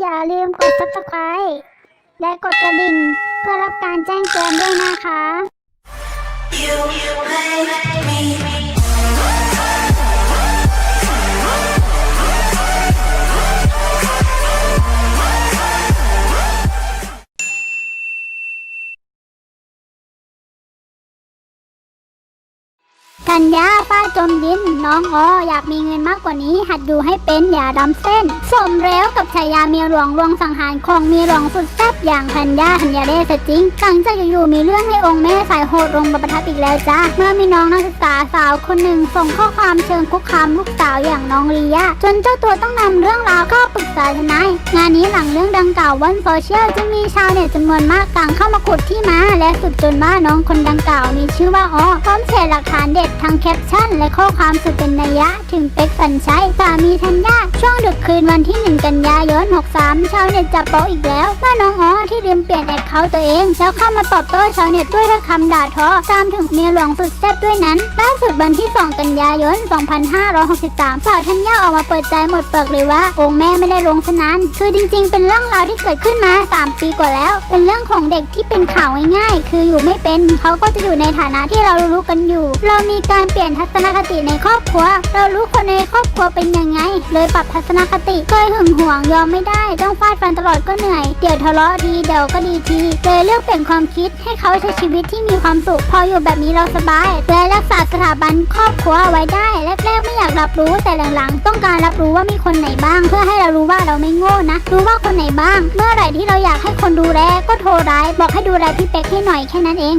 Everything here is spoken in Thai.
อย่าลืมกด subscribe และกดกระดิ่ง เพื่อรับการแจ้งเตือนด้วยนะคะ You make me กัญญาป้าจมดิน น้องอ้ออยากมีเงินมากกว่านี้ หัดดูให้เป็นอย่าดำเส้น สมแล้วกับฉายาเมียหลวงลวงสังหารของเมียหลวงสุดแซ่บอย่างธัญญาธัญญาเดชจริงหลังจากอยู่ๆมีเรื่องให้องค์แม่สายโหดลงมาประทับอีกแล้วจ้าเมื่อมีน้องนักศึกษาสาวคนหนึ่งส่งข้อความเชิงคุกคามลูกสาวอย่างน้องลียาจนเจ้าตัวต้องนำเรื่องราวเข้าปรึกษาทนายงานนี้หลังเรื่องดังกล่าวบนโซเชียลจึงมีชาวเน็ตจำนวนมากต่างเข้ามาขุดที่มาและสุดจนว่าน้องคนดังกล่าวมีชื่อว่าอ้อพร้อมแชร์หลักฐานเด็ดทั้งแคปชั่น และข้อความสุดเป็นนัยยะ ถึงเป็กสัญชัยสามีธัญญาช่วงดึกคืนวันที่ 1 กันยายน 63 ชาวเน็ตจับโป๊อีกแล้วว่าน้องอ้อที่ลืมเปลี่ยนแอคเคาท์ตัวเอง แล้วเข้ามาตอบโต้ชาวเน็ตด้วยคำด่าทอตามถึงเมียหลวงสุดแซ่บด้วยนั้นล่าสุดวันที่ 2 กันยายน 2563สาวธัญญาออกมาเปิดใจหมดเปลือกเลยว่าองค์แม่ไม่ได้ลงสนานคือจริง ๆ เป็นเรื่องราวที่เกิดขึ้นมา 3 ปีกว่าแล้ว เป็นเรื่องของเด็กที่เป็นข่าวง่ายๆ คืออยู่ไม่เป็นเขาก็จะอยู่ในฐานะที่เรารู้กันอยู่ เรามีการเปลี่ยนทัศนคติในครอบครัว เรารู้คนในครอบครัวเป็นยังไง เลยปรับทัศนคติเคยหึงหวงยอมไม่ได้ ต้องฟาดฟันตลอดก็เหนื่อย เดี๋ยวทะเลาะทีเดี๋ยวก็ดีทีเลยเลือกเปลี่ยนความคิดให้เขาใช้ชีวิตที่มีความสุข พออยู่แบบนี้เราสบายและรักษาสถาบันครอบครัวไว้ได้แรกๆไม่อยากรับรู้แต่หลังๆ ต้องการรับรู้ว่ามีคนไหนบ้าง เพื่อให้เรารู้ว่าเราไม่โง่นะ รู้ว่าคนไหนบ้าง เมื่อไหร่ที่เราอยากให้คนดูแลก็โทรได้บอกให้ดูแลพี่เป็กให้หน่อยแค่นั้นเอง